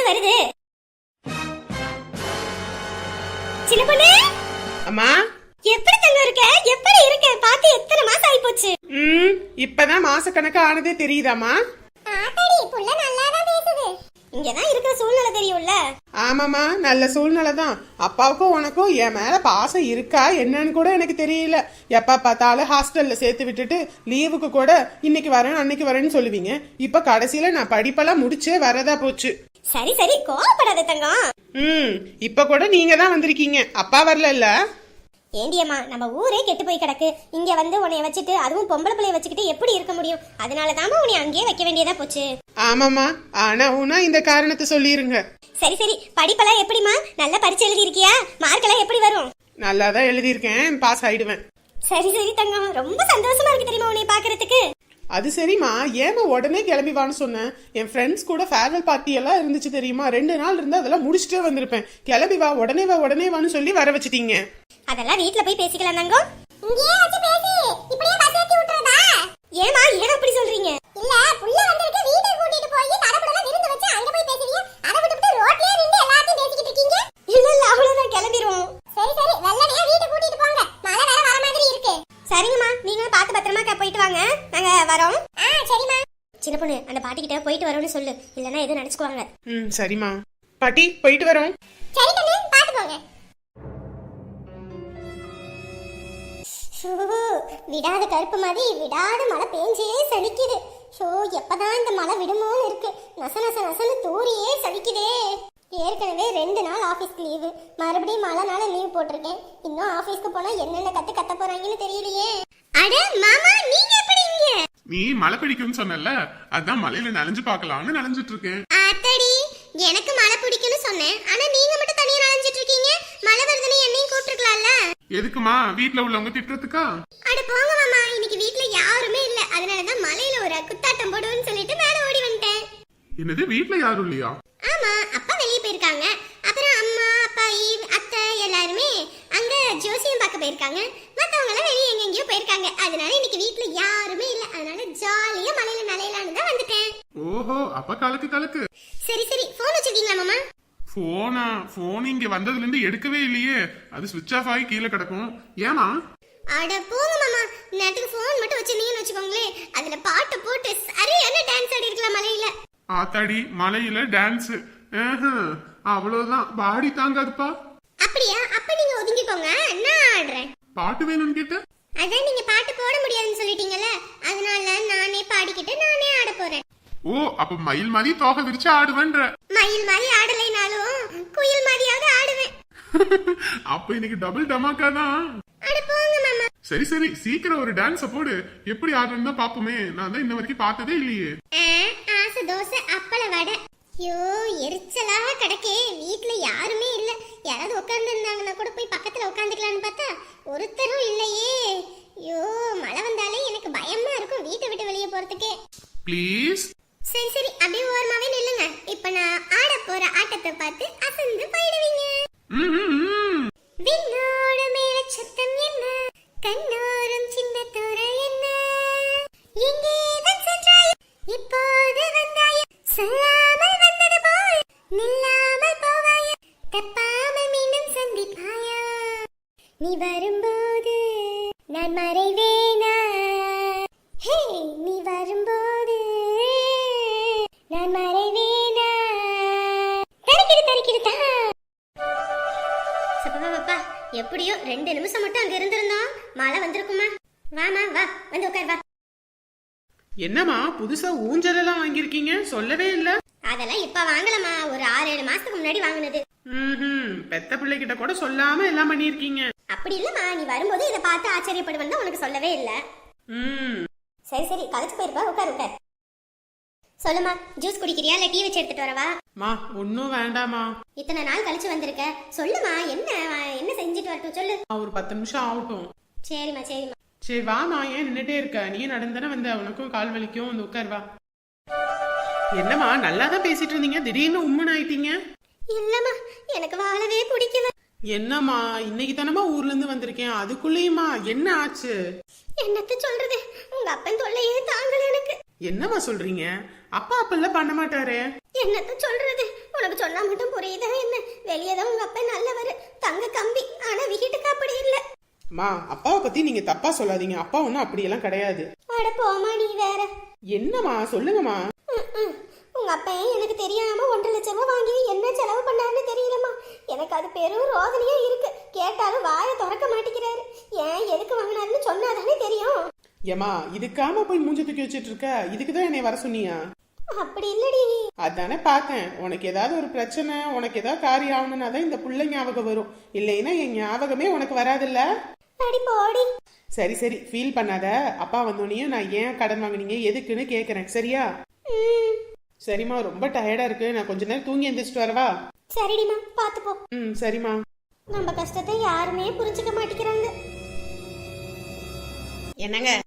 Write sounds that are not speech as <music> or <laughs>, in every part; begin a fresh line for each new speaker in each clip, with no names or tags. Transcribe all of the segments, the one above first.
Bus வருது. சின்ன பொண்ணு?
அம்மா?
எப்படி தங்க இருக்க? எப்படி இருக்க? பார்த்து எத்தனை மாசம் ஆயி போச்சு?
ம் இப்பதான் மாசக்கணக்கு ஆனதே தெரியுதாம்மா?
ஆத்தாடி புள்ள நல்லா தான் பேசுது. இங்கதான் இருக்கிற சூழ்நிலை தெரியும்ல.
ஆமாம்மா நல்ல சூழ்நிலை தான். அப்பாவுக்கும் உனக்கும் என் மேல பாசம் இருக்கா என்னன்னு கூட எனக்கு தெரியல. எப்ப பார்த்தாலும் ஹாஸ்டல்ல சேர்த்து விட்டுட்டு லீவுக்கு கூட இன்னைக்கு வரேன் அன்னைக்கு வரேன்னு சொல்லுவீங்க. இப்ப கடைசியில நான் படிப்பெல்லாம் முடிச்சே வரதா போச்சு.
சரி சரி கோவப்படாத தங்கம்.
ம் இப்ப கூட நீங்க தான் வந்திருக்கீங்க. அப்பா வரல
ஏண்டியம்மா நம்ம ஊரே கெட்டு போய் கிடக்கு. இங்க வந்து உன்னைய வச்சுட்டு அதுவும் பொம்பளை பிள்ளைய வச்சுக்கிட்டு எப்படி இருக்க முடியும்? அதனால தாமா உன்னை அங்கேயே வைக்க வேண்டியதா போச்சு.
ஆமாம்மா ஆனா உனா இந்த காரணத்தை சொல்லிருங்க.
சரி சரி படிப்பெல்லாம் எப்படிமா நல்லா பரிச்சு எழுதி இருக்கியா மார்க் எல்லாம் எப்படி வரும்?
நல்லா தான் எழுதியிருக்கேன் பாஸ் ஆயிடுவேன்.
சரி சரி தங்கம். ரொம்ப சந்தோஷமா இருக்கு தெரியுமா உன்னை பாக்குறதுக்கு?
அது சரிம்மா. ஏமா உடனே கிளம்பி வான்னு சொன்னேன் என் ஃப்ரெண்ட்ஸ் கூட ஃபேர்வெல் பார்ட்டி எல்லாம் இருந்துச்சு தெரியுமா? ரெண்டு நாள் இருந்து அதெல்லாம் முடிச்சுட்டே வந்திருப்பேன். கிளம்பி வா உடனே வா உடனே வான்னு சொல்லி வர வச்சிட்டீங்க.
அதெல்லாம் வீட்ல போய் பேசிக்கலாம் தங்கம். இங்கேயே வச்சு பேசி. இப்படியே பஸ் ஏத்தி விட்டுறதா? ஏமா ஏன் அப்படி சொல்றீங்க? இல்ல புள்ள வந்திருக்கு வீட்டுக்கு கூட்டிட்டு போய் தடபுடல விருந்து வச்சு அங்க போய் பேசுவீங்க அத விட்டுட்டு ரோட்லயே நின்னு எல்லாத்தையும் பேசிக்கிட்டு இருக்கீங்க இல்ல இல்ல அவ்வளவுதான் கிளம்பிடுவோம் சரி சரி வெள்ளனையா வீட்டுக்கு கூட்டிட்டு போங்க மழை வேற வர மாதிரி இருக்கு சரிங்கம்மா நீங்க பார்த்து பத்திரமா க- போயிட்டு வாங்க நாங்க வரோம் ஆ சரிம்மா சின்ன பொண்ணு அந்த பாட்டி கிட்ட போயிட்டு வரோம்னு சொல்லு. இல்லனா எதுவும் நினைச்சுக்குவாங்க.
ம் சரிம்மா. பாட்டி போயிட்டு வரோம்.
சரி கண்ணு பாத்து போங்க. ஷோ, விடாத கருப்பு மாதிரி விடாத மழை பேஞ்சே சலிக்குது. ஷோ எப்பதான் இந்த மழை விடுமோன்னு இருக்கு. நச நச நசன்னு தூரியே சலிக்குதே. ஏற்கனவே ரெண்டு நாள் ஆஃபீஸ்க்கு லீவு. மறுபடியும் மழைனால லீவ் போட்டிருக்கேன். இன்னும் ஆஃபீஸ்க்கு போனா என்னென்ன கத்து கத்த போறாங்கன்னு தெரியலையே. அட மாமா நீங்க
நீ மழை பிடிக்கும்னு சொன்னல அதான் மலையில நனைஞ்சு பார்க்கலாம்னு நனைஞ்சிட்டு இருக்கேன்
ஆத்தடி எனக்கு மழை பிடிக்கும்னு சொன்னேன். ஆனா நீங்க மட்டும் தனியா நனைஞ்சிட்டு இருக்கீங்க மழை வருதுன்னு என்னையும் கூப்பிட்டுருக்கலாம்ல
எதுக்குமா வீட்ல உள்ளவங்க திட்டுறதுக்கா?
அட போங்க மாமா இன்னைக்கு வீட்ல யாருமே இல்ல. அதனால தான் மலையில ஒரு குத்தாட்டம் போடுவேன்னு சொல்லிட்டு மேல ஓடி வந்துட்டேன்.
என்னது வீட்ல யாரும் இல்லையா?
ஆமா அப்பா வெளியே போயிருக்காங்க. அப்புறம் அம்மா அப்பா அத்தை எல்லாருமே அங்க ஜோசியம் பார்க்க போயிருக்காங்க. மத்தவங்க எல்லாம் வெளியே எங்கெங்கயோ போயிருக்காங்க. அதனால இன்னைக்கு வீட்ல யாருமே
ஓஹோ அப்ப கலக்கு கலக்கு.
சரி சரி போன் வச்சிருக்கீங்களா மாமா?
போனா போன் இங்க வந்ததுல இருந்து எடுக்கவே இல்லையே. அது சுவிட்ச் ஆஃப் ஆகி கீழே கிடக்கும். ஏமா
அட போங்க மாமா. நேரத்துக்கு போன் மட்டும் வச்சிருந்தீங்கன்னு வச்சுக்கோங்களேன். அதுல பாட்டு போட்டு சரியான டான்ஸ் ஆடி இருக்கலாம் மலையில.
ஆத்தாடி மலையில டான்ஸ் அவ்வளவுதான். பாடி தாங்காதுப்பா.
அப்படியா? அப்ப நீங்க ஒதுங்கிக்கோங்க. நான் ஆடுறேன்.
பாட்டு வேணும்னு கேட்ட?
அதான் நீங்க பாட்டு போட முடியாதுன்னு சொல்லிட்டீங்கல்ல. அதனால நானே பாடிக்கிட்டு நானே ஆட போறேன்.
ஓ அப்ப மயில் மாதிரி தோகை விரிச்சு ஆடுவேன்ற.
மயில் மாதிரி ஆடலைனாலும் குயில் மாதிரியாவது ஆடுவேன். <laughs>
அப்ப இன்னைக்கு டபுள் டமாக்கா தான்.
அட போங்க மாமா.
சரி சரி சீக்கிரம் ஒரு டான்ஸ போடு. எப்படி ஆடுறேன்னு பாப்போமே நான் தான் இன்ன வரைக்கும் பார்த்ததே இல்லையே.
ஆசை தோசை அப்பள வடை. ஐயோ எரிச்சலா கிடக்கே. வீட்ல யாருமே இல்ல. யாராவது உட்கார்ந்து இருந்தாங்கன்னா கூட போய் பக்கத்துல உட்காந்துக்கலாம்னு பார்த்தா ஒருத்தரும் இல்லையே. ஐயோ மழை வந்தாலே எனக்கு பயமா இருக்கும் வீட்டை விட்டு வெளியே போறதுக்கே.
ப்ளீஸ்
சரி சரி அப்படியே ஓரமாவே நில்லுங்க. இப்ப நான் ஆட போற எப்படியோ ரெண்டு நிமிஷம் மட்டும் அங்க இருந்திருந்தோம் மழை வந்திருக்குமா? வாமா வா வந்து உட்கார் வா.
என்னம்மா புதுசா ஊஞ்சல் எல்லாம் வாங்கியிருக்கீங்க? சொல்லவே இல்ல.
அதெல்லாம் இப்ப வாங்கலமா ஒரு ஆறு ஏழு மாசத்துக்கு முன்னாடி வாங்கினது.
ம் பெத்த பிள்ளைகிட்ட கூட சொல்லாம எல்லாம் பண்ணியிருக்கீங்க.
அப்படி இல்லம்மா. நீ வரும்போது இதை பார்த்து ஆச்சரியப்படுவேன் தான் உனக்கு சொல்லவே இல்ல.
ம்.
சரி சரி. கலைச்சு போயிருப்பா. உட்கார் உட்கார். சொல்லுமா ஜூஸ் குடிக்கிறியா? இல்ல டீ வச்சு எடுத்துட்டு வரவா?
மா ஒன்னும் வேண்டாமா
இத்தனை நாள் கழிச்சு வந்திருக்க. சொல்லுமா என்ன என்ன செஞ்சுட்டு வரட்டும் சொல்லு.
ஒரு பத்து நிமிஷம் ஆகட்டும்.
சரிம்மா சரிம்மா.
சரி வாமா ஏன் நின்னுட்டே இருக்க நீ நடந்தானே வந்த? உனக்கும் கால் வலிக்கும். வந்து உட்கார் வா. என்னம்மா நல்லா தான் பேசிட்டு இருந்தீங்க? திடீர்னு உம்முன்னு ஆயிட்டீங்க?
இல்லம்மா எனக்கு வாழவே பிடிக்கல.
என்னம்மா இன்னைக்கு தானமா ஊர்ல இருந்து வந்திருக்கேன். அதுக்குள்ளேயுமா என்ன ஆச்சு?
என்னத்த சொல்றது? உங்க அப்பன் தொல்லையே தாங்கல எனக்கு.
என்னம்மா சொல்றீங்க? அப்பா அப்பெல்லாம் பண்ண மாட்டாரு.
என்னத்த சொல்றது? உனக்கு சொன்னா மட்டும் புரியுதா என்ன? வெளியே தான் உங்க அப்பா நல்லவர். தங்க கம்பி. ஆனா வீட்டுக்கு அப்படி இல்ல.
மா அப்பாவை பத்தி நீங்க தப்பா சொல்லாதீங்க. அப்பா ஒன்றும் அப்படியெல்லாம் கிடையாது.
அட போமா நீ வேற.
என்னம்மா சொல்லுங்கம்மா.
உங்க அப்பா எனக்கு தெரியாம ஒன்றரை லட்சம் ரூபாய் வாங்கி என்ன செலவு பண்ணாருன்னு தெரியலம்மா. எனக்கு அது பெரும் ரோதனையா இருக்கு. கேட்டாலும் வாயை திறக்க மாட்டேங்கிறாரு. ஏன் எதுக்கு வாங்கினாருன்னு சொன்னாதானே தெரியும்.
ஏமா இதுக்காம போய் மூஞ்ச தூக்கி வச்சிட்டு இருக்க? இதுக்கு தான் என்னை வர சொன்னியா?
அப்படி இல்லடி
அதானே பார்த்தேன். உனக்கு ஏதாவது ஒரு பிரச்சனை உனக்கு ஏதாவது காரியம் ஆகணும்னா தான் இந்த புள்ள ஞாபகம் வரும். இல்லைன்னா என் ஞாபகமே உனக்கு வராதுல்ல? சரி சரி. ஃபீல் பண்ணாத. அப்பா வந்தோடனே நான் ஏன் கடன் வாங்குனீங்க? எதுக்குன்னு கேட்குறேன் சரியா? சரிம்மா. ரொம்ப டயர்டா இருக்கு. நான் கொஞ்ச நேரம் தூங்கி எந்திரிச்சிட்டு வரவா?
சரிடிம்மா. பார்த்து போ.
ம் சரிம்மா.
நம்ம கஷ்டத்தை யாருமே புரிஞ்சுக்க மாட்டேங்கிறாங்க.
என்னங்க?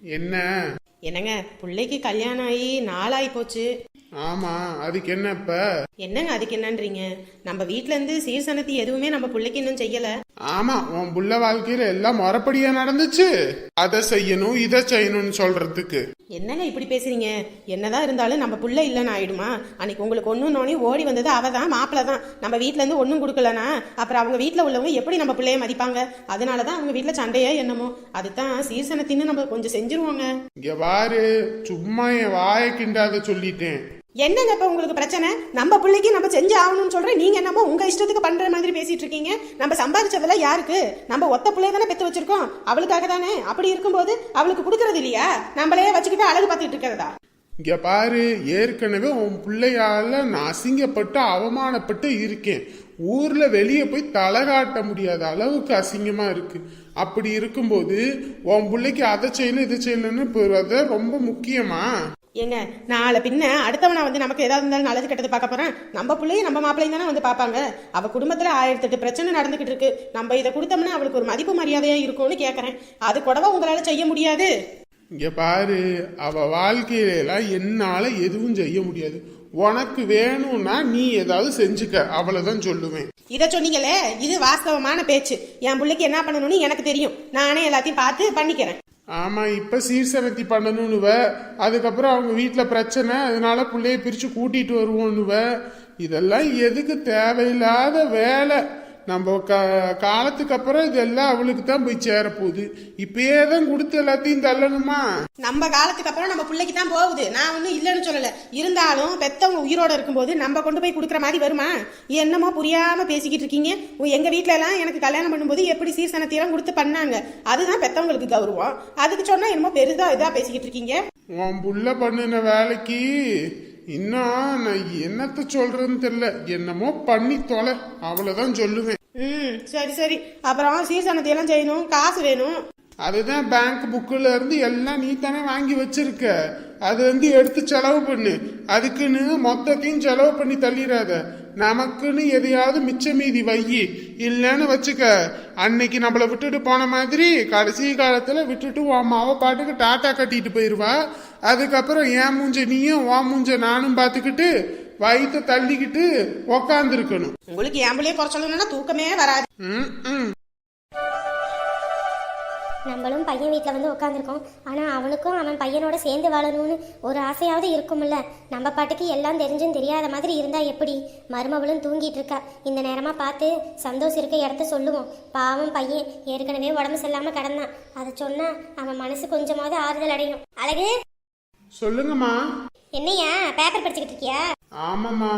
என்ன?
என்னங்க? பிள்ளைக்கு கல்யாணம் ஆகி நாளாகி போச்சு.
ஆமா அதுக்கு என்ன இப்ப?
என்னங்க அதுக்கு என்னன்றீங்க? நம்ம வீட்ல இருந்து சீர்சனத்தி எதுவுமே நம்ம பிள்ளைக்கு இன்னும் செய்யல.
ஆமா உன் புள்ள வாழ்க்கையில எல்லாம் முறைப்படியா நடந்துச்சு. அதை செய்யணும் இதை செய்யணும்னு சொல்றதுக்கு.
என்னங்க இப்படி பேசுறீங்க? என்னதான் இருந்தாலும் நம்ம புள்ள இல்லைன்னு ஆயிடுமா? அன்னைக்கு உங்களுக்கு ஒன்றுனோனே ஓடி வந்தது அவ தான் மாப்பிள்ள தான். நம்ம வீட்ல இருந்து ஒன்றும் கொடுக்கலனா அப்புறம் அவங்க வீட்ல உள்ளவங்க எப்படி நம்ம பிள்ளைய மதிப்பாங்க? அதனால தான் அவங்க வீட்ல சண்டையே என்னமோ. அதுதான் சீர்சனத்தின்னு நம்ம கொஞ்சம் செஞ்சிருவோங்க.
இங்க பாரு சும்மா என் வாயை கிண்டாத சொல்லிட்டேன்.
என்னங்க இப்போ உங்களுக்கு பிரச்சனை? நம்ம பிள்ளைக்கு நம்ம செஞ்சு ஆகணும்னு சொல்கிறேன் நீங்கள் என்னமோ உங்கள் இஷ்டத்துக்கு பண்ணுற மாதிரி பேசிட்டு இருக்கீங்க. நம்ம சம்பாதிச்சதெல்லாம் யாருக்கு? நம்ம ஒத்த பிள்ளைய தானே பெற்று வச்சிருக்கோம். அவளுக்காக தானே? அப்படி இருக்கும்போது அவளுக்கு கொடுக்கறது இல்லையா? நம்மளே வச்சுக்கிட்டு அழகு பார்த்துட்டு இருக்கிறதா?
இங்கே பாரு ஏற்கனவே உன் பிள்ளையால நான் அசிங்கப்பட்டு அவமானப்பட்டு இருக்கேன். ஊரில் வெளியே போய் தலை காட்ட முடியாத அளவுக்கு அசிங்கமாக இருக்குது அப்படி இருக்கும்போது உன் பிள்ளைக்கு அதை செய்யணும் இதை செய்யணும்னு போறது ரொம்ப முக்கியமா?
ஏங்க நாளை பின்ன அடுத்தவனா வந்து நமக்கு ஏதாவது இருந்தாலும் நல்லது கெட்டது பார்க்க போறேன். நம்ம பிள்ளையும் நம்ம மாப்பிள்ளையும் தானே வந்து பார்ப்பாங்க. அவ குடும்பத்துல ஆயிரத்தி எட்டு பிரச்சனை நடந்துகிட்டு இருக்கு. நம்ம இதை கொடுத்தோம்னா அவளுக்கு ஒரு மதிப்பு மரியாதையா இருக்கும்னு கேட்கறேன் அது கூடவா உங்களால செய்ய முடியாது.
இங்க பாரு அவ வாழ்க்கையில எல்லாம் என்னால எதுவும் செய்ய முடியாது. உனக்கு வேணும்னா நீ ஏதாவது செஞ்சுக்க. அவ்வளவுதான் சொல்லுவேன்.
இதை சொன்னீங்களே இது வாஸ்தவமான பேச்சு. என் பிள்ளைக்கு என்ன பண்ணணும்னு எனக்கு தெரியும். நானே எல்லாத்தையும் பார்த்து பண்ணிக்கிறேன்.
ஆமாம் இப்போ சீர்சனத்தி பண்ணணும்னுவ அதுக்கப்புறம் அவங்க வீட்டில் பிரச்சனை அதனால பிள்ளைய பிரித்து கூட்டிகிட்டு வருவோன்னுவ இதெல்லாம் எதுக்கு தேவையில்லாத வேலை? நம்ம க காலத்துக்கு அப்புறம் இதெல்லாம் அவளுக்கு தான் போய் சேரப்போகுது. இப்பயே தான் கொடுத்து எல்லாத்தையும் தள்ளணுமா?
நம்ம காலத்துக்கு அப்புறம் நம்ம பிள்ளைக்கு தான் போகுது. நான் ஒன்றும் இல்லைன்னு சொல்லல. இருந்தாலும் பெத்தவங்க உயிரோட இருக்கும்போது நம்ம கொண்டு போய் கொடுக்குற மாதிரி வருமா? என்னமோ புரியாம பேசிக்கிட்டு இருக்கீங்க. உ- எங்க வீட்ல எல்லாம் எனக்கு கல்யாணம் பண்ணும்போது எப்படி சீர்சனத்தையெல்லாம் கொடுத்து பண்ணாங்க? அதுதான் பெத்தவங்களுக்கு கௌரவம். அதுக்கு சொன்னா என்னமோ பெரிதா இதா பேசிக்கிட்டு இருக்கீங்க.
உன் புள்ள பண்ணின வேலைக்கு இன்னும் நான் என்னத்த சொல்றேன்னு தெரியல என்னமோ பண்ணி தொலை. அவ்வளவுதான் சொல்லுவேன்.
ம் சரி சரி. அப்புறம் சீர்சனத்தையெல்லாம் செய்யணும். காசு வேணும்.
அதுதான் பேங்க் புக்கில் இருந்து எல்லாம் நீ தானே வாங்கி வச்சிருக்க. அது வந்து எடுத்து செலவு பண்ணு. அதுக்குன்னு மொத்தத்தையும் செலவு பண்ணி தள்ளிடாத நமக்குன்னு எதையாவது மிச்ச மீதி வையி இல்லைன்னு வச்சுக்க அன்னைக்கு நம்மளை விட்டுட்டு போன மாதிரி கடைசி காலத்துல விட்டுட்டு உன் மாவ பாட்டுக்கு டாட்டா கட்டிட்டு போயிருவா. அதுக்கப்புறம் என் மூஞ்ச நீயும் உன் மூஞ்ச நானும் பார்த்துக்கிட்டு வயித்தை தள்ளிக்கிட்டு உக்காந்துருக்கணும்.
உங்களுக்கு பிள்ளைய குறை சொல்லணும்னா தூக்கமே வராது.
ம் ம்.
நம்மளும் பையன் வீட்டில் வந்து உட்காந்துருக்கோம் ஆனால் அவனுக்கும் அவன் பையனோட சேர்ந்து வாழணும்னு ஒரு ஆசையாவது இருக்கும்ல. நம்ம பாட்டுக்கு எல்லாம் தெரிஞ்சும் தெரியாத மாதிரி இருந்தா எப்படி? மருமவளும் தூங்கிட்டு இருக்கா. இந்த நேரமாக பார்த்து சந்தோஷம் இருக்க இடத்த சொல்லுவோம். பாவம் பையன். ஏற்கனவே உடம்பு சரியில்லாமல் கிடந்தான். அதை சொன்னா அவன் மனசு கொஞ்சமாவது ஆறுதல் அடையும். அழகு?
சொல்லுங்கம்மா.
என்னையா? பேப்பர் படிச்சுக்கிட்டு இருக்கியா?
ஆமாம்மா.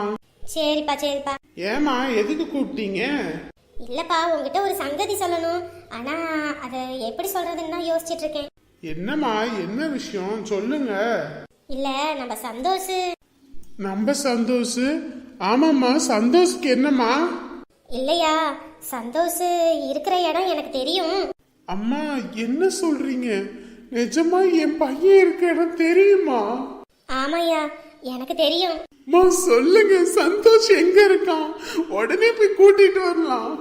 சரிப்பா சரிப்பா.
ஏமா எதுக்கு கூப்பிட்டீங்க?
இல்லைப்பா உங்ககிட்ட ஒரு சங்கதி சொல்லணும். ஆனால் அதை எப்படி சொல்கிறதுன்னு தான் யோசிச்சுட்டு இருக்கேன்.
என்னம்மா என்ன விஷயம்? சொல்லுங்க.
இல்லை நம்ம சந்தோஷ்.
நம்ம சந்தோஷ்? ஆமாம்மா சந்தோஷ்க்கு என்னம்மா?
இல்லையா சந்தோஷ் இருக்கிற இடம் எனக்கு தெரியும்.
அம்மா என்ன சொல்றீங்க? நிஜமா என் பையன் இருக்க இடம் தெரியுமா?
ஆமாய்யா எனக்கு தெரியும்.
அம்மா சொல்லுங்க சந்தோஷ் எங்க இருக்கான் உடனே போய் கூட்டிட்டு வரலாம்.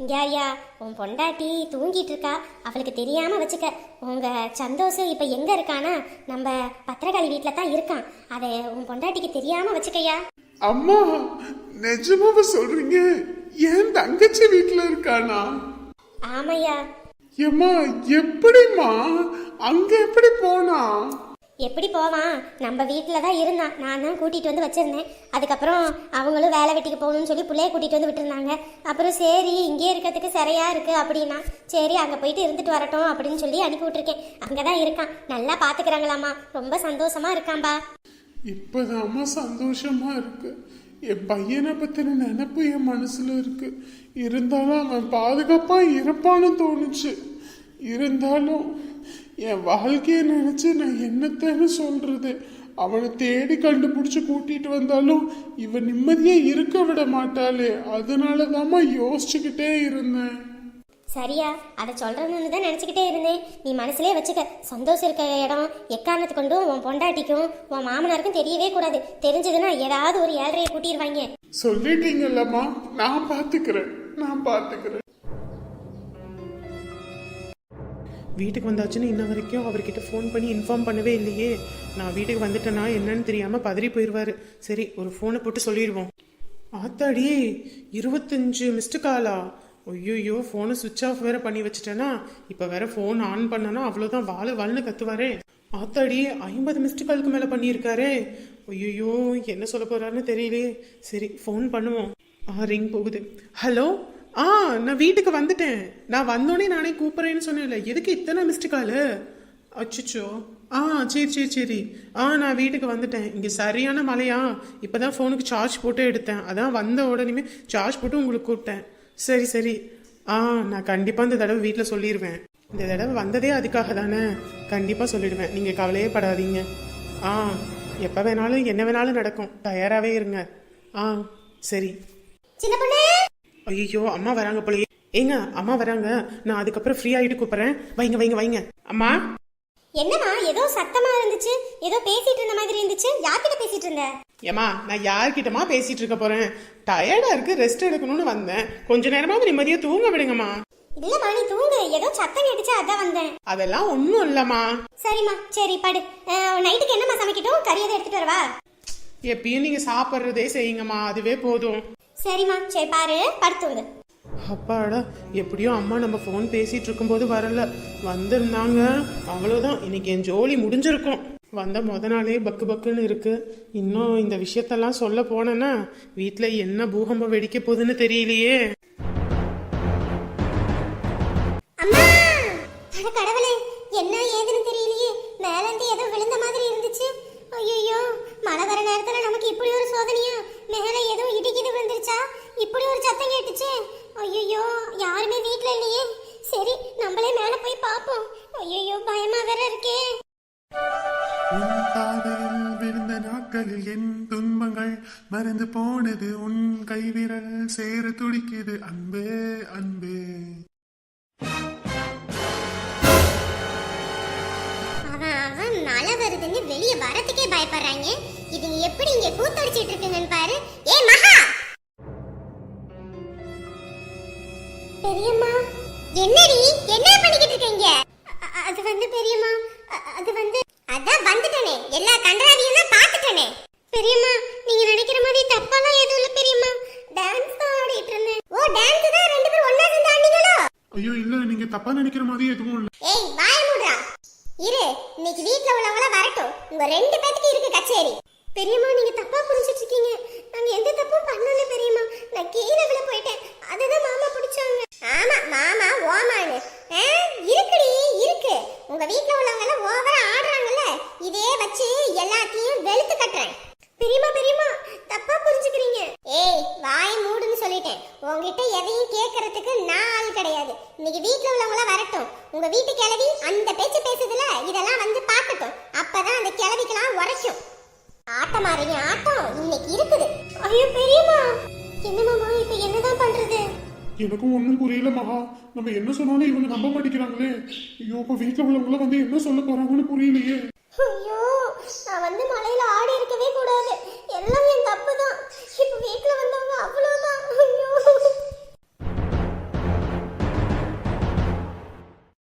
இங்க ஐயா உன் பொண்டாட்டி தூங்கிட்டு இருக்கா. அவளுக்கு தெரியாம வச்சுக்க. உங்க சந்தோஷ் இப்ப எங்க இருக்கானா? நம்ம பத்திரகாளி வீட்டில் தான் இருக்கான். அதை உன் பொண்டாட்டிக்கு தெரியாம வச்சுக்கய்யா
அம்மா நிஜமாவ சொல்றீங்க? என் தங்கச்சி வீட்டுல இருக்கானா?
ஆமையா.
ஏம்மா எப்படிம்மா? அங்க எப்படி போனா?
எப்படி போவான்? நம்ம வீட்டில் தான் இருந்தான். நான் தான் கூட்டிகிட்டு வந்து வச்சுருந்தேன். அதுக்கப்புறம் அவங்களும் வேலை வெட்டிக்கு போகணும்னு சொல்லி பிள்ளைய கூட்டிகிட்டு வந்து விட்டுருந்தாங்க. அப்புறம் சரி இங்கேயே இருக்கிறதுக்கு சரியாக இருக்குது அப்படின்னா சரி அங்கே போயிட்டு இருந்துட்டு வரட்டும் அப்படின்னு சொல்லி அனுப்பி விட்டுருக்கேன். அங்கே தான் இருக்கான். நல்லா பார்த்துக்கிறாங்களாம்மா ரொம்ப சந்தோஷமா இருக்காம்பா.
இப்போதாம்மா சந்தோஷமாக இருக்குது என் பையனை பற்றின நினப்பு என் மனசில் இருக்குது இருந்தாலும் அவன் பாதுகாப்பாக இருப்பான்னு தோணுச்சு. இருந்தாலும் என் வாழ்க்கையை நினைச்சு நான் என்னத்தன்னு சொல்றது? அவனை தேடி கண்டுபிடிச்சு கூட்டிட்டு வந்தாலும் இவன் நிம்மதியா இருக்க விட மாட்டாளே. அதனாலதாம்மா யோசிச்சுக்கிட்டே இருந்தேன்.
சரியா அதை சொல்கிறேன்னு தான் நினச்சிக்கிட்டே இருந்தேன். நீ மனசுலயே வச்சுக்க. சந்தோஷம் இருக்க இடம் எக்காரணத்து கொண்டும் உன் பொண்டாட்டிக்கும் உன் மாமனாருக்கும் தெரியவே கூடாது. தெரிஞ்சதுன்னா ஏதாவது ஒரு ஏழரையை கூட்டிடுவாங்க
சொல்லிட்டீங்கல்லம்மா. நான் பாத்துக்கிறேன். நான் பாத்துக்கிறேன்.
வீட்டுக்கு வந்தாச்சுன்னு இன்ன வரைக்கும் அவர்கிட்ட ஃபோன் பண்ணி இன்ஃபார்ம் பண்ணவே இல்லையே. நான் வீட்டுக்கு வந்துட்டேனா என்னன்னு தெரியாமல் பதறி போயிடுவாரு சரி ஒரு ஃபோனை போட்டு சொல்லிடுவோம். ஆத்தாடி இருபத்தஞ்சு மிஸ்டு காலா ஐயோயோ ஃபோனை சுவிட்ச் ஆஃப் வேற பண்ணி வச்சுட்டேன்னா இப்போ வேற ஃபோன் ஆன் பண்ணனா அவ்வளோதான் வாழ வாழ்னு கத்துவாரே. ஆத்தாடி ஐம்பது மிஸ்டு காலுக்கு மேலே பண்ணியிருக்காரே. ஐயோயோ என்ன சொல்ல போகிறாருன்னு தெரியலையே. சரி ஃபோன் பண்ணுவோம். ஆ ரிங் போகுது. ஹலோ ஆ நான் வீட்டுக்கு வந்துட்டேன். நான் வந்தோடனே நானே கூப்பிட்றேன்னு சொன்னேன்ல. எதுக்கு இத்தனை மிஸ்டு காலு அச்சுச்சோ. ஆ சரி சரி சரி. ஆ நான் வீட்டுக்கு வந்துட்டேன். இங்கே சரியான மழையா? இப்போ தான் ஃபோனுக்கு சார்ஜ் போட்டு எடுத்தேன். அதான் வந்த உடனே சார்ஜ் போட்டு உங்களுக்கு கூப்பிட்டேன். சரி சரி. ஆ நான் கண்டிப்பாக இந்த தடவை வீட்டில் சொல்லிடுவேன் இந்த தடவை வந்ததே அதுக்காக தானே? கண்டிப்பாக சொல்லிடுவேன். நீங்கள் கவலையே படாதீங்க. ஆ எப்போ வேணாலும் என்ன வேணாலும் நடக்கும். தயாராகவே இருங்க. ஆ சரி.
சின்ன பொண்ணு!
ஐயோ அம்மா வராங்க போலயே. ஏங்க அம்மா வராங்க. நான் அதுக்கப்புறம் ஃப்ரீ ஆகிட்டு கூப்பிட்றேன். வைங்க வைங்க வைங்க. அம்மா?
என்னம்மா ஏதோ சத்தமா இருந்துச்சு. ஏதோ பேசிட்டு இருந்த மாதிரி இருந்துச்சு. யார்கிட்ட பேசிட்டு இருந்த?
ஏம்மா நான் யார்கிட்டமா பேசிட்டு இருக்க போறேன்? டயர்டா இருக்கு ரெஸ்ட் எடுக்கணும்னு வந்தேன். கொஞ்ச நேரமாவது நிம்மதியா தூங்க விடுங்கம்மா.
இல்லம்மா நீ தூங்கு. ஏதோ சத்தம் கேட்டுச்சு அதான் வந்தேன்.
அதெல்லாம் ஒன்றும் இல்லம்மா.
சரிம்மா சரி படு. நைட்டுக்கு என்னம்மா சமைக்கட்டும்? கறி எதை எடுத்துட்டு வரவா?
எப்பயும் நீங்க சாப்பிட்றதே செய்யுங்கம்மா. அதுவே போதும்.
சரிம்மா சரி பாரு படுத்துங்க
அப்பாடா எப்படியோ அம்மா நம்ம ஃபோன் பேசிட்டு இருக்கும்போது வரல. வந்திருந்தாங்க. அவ்வளோதான் இன்னைக்கு என் ஜோலி முடிஞ்சிருக்கும். வந்த முத நாளே பக்கு பக்குன்னு இருக்கு. இன்னும் இந்த விஷயத்தெல்லாம் சொல்ல போனேன்னா வீட்டில் என்ன பூகம்பம் வெடிக்க போகுதுன்னு தெரியலையே.
கடவுளே என்ன ஏதுன்னு தெரியலையே. மேல இருந்து ஏதோ விழுந்த மாதிரி இருந்துச்சு. ஐயோ மழை வர நேரத்துல நமக்கு இப்படி ஒரு சோதனையா? மேல ஏதோ இடிக்கிது விழுந்துருச்சா? இப்படி ஒரு சத்தம் கேட்டுச்சு. ஐயோ யாருமே வீட்ல இல்லையே. சரி நம்மளே மேல போய் பாப்போம் ஐயோ பயமா வேற இருக்கே.
உன் காதலில் விழுந்த நாட்களில் என் துன்பங்கள் மறந்து போனது உன் கைவிரல் சேர துடிக்குது. அன்பே அன்பே.
அவன் மழை வருதுன்னு வெளிய வரதுக்கே பயப்படுறாங்க. இதுங்க எப்படி இங்க கூத்தடிச்சிட்டு இருக்குங்கன்னு பாரு. ஏ மகா! பெரியம்மா என்னடி? என்ன பண்ணிக்கிட்டு இருக்கீங்க? அது வந்து பெரியம்மா அது வந்து அதான் வந்துட்டனே. எல்லா கண்டராவியும் தான் பார்த்துட்டனே. பெரியம்மா நீங்க நினைக்கிற மாதிரி தப்பாலாம் எதுவும் இல்ல பெரியம்மா. டான்ஸ் தான் ஆடிட்டு இருந்தேன். ஓ டான்ஸ் தான் ரெண்டு பேரும் ஒண்ணா சேர்ந்து ஆடினீங்களோ?
ஐயோ இல்ல நீங்க தப்பா நினைக்கிற மாதிரி எதுவும் இல்ல.
ஏய் வாய மூடுடா. இரு இன்னைக்கு வீட்ல உள்ளவங்கள வரட்டும். உங்க ரெண்டு பேத்துக்கு இருக்கு கச்சேரி. பெரியம்மா நீங்க தப்பா புரிஞ்சிட்டு இருக்கீங்க நாங்க எந்த தப்பும் பண்ணல பெரியம்மா. நான் கீழே விழ போயிட்டேன். அதுதான் மாமா பிடிச்சாங்க. ஆமா அவங்க ஆட்டம் இன்னைக்கு இருக்குது. ஐயோ பெரியம்மா. என்ன மாமா இப்ப என்னதான் பண்றது?
எனக்கும் ஒன்றும் புரியல மகா. நம்ம என்ன சொன்னாலும் இவங்க நம்ப மாட்டேங்கிறாங்களே. ஐயோ இப்போ வீட்டில் உள்ளவங்களாம் வந்து என்ன சொல்ல போறாங்கன்னு புரியலையே.
ஐயோ நான் வந்து மலையில ஆடி இருக்கவே கூடாது. எல்லாம் என் தப்பு தான் இப்போ வீட்டில் வந்து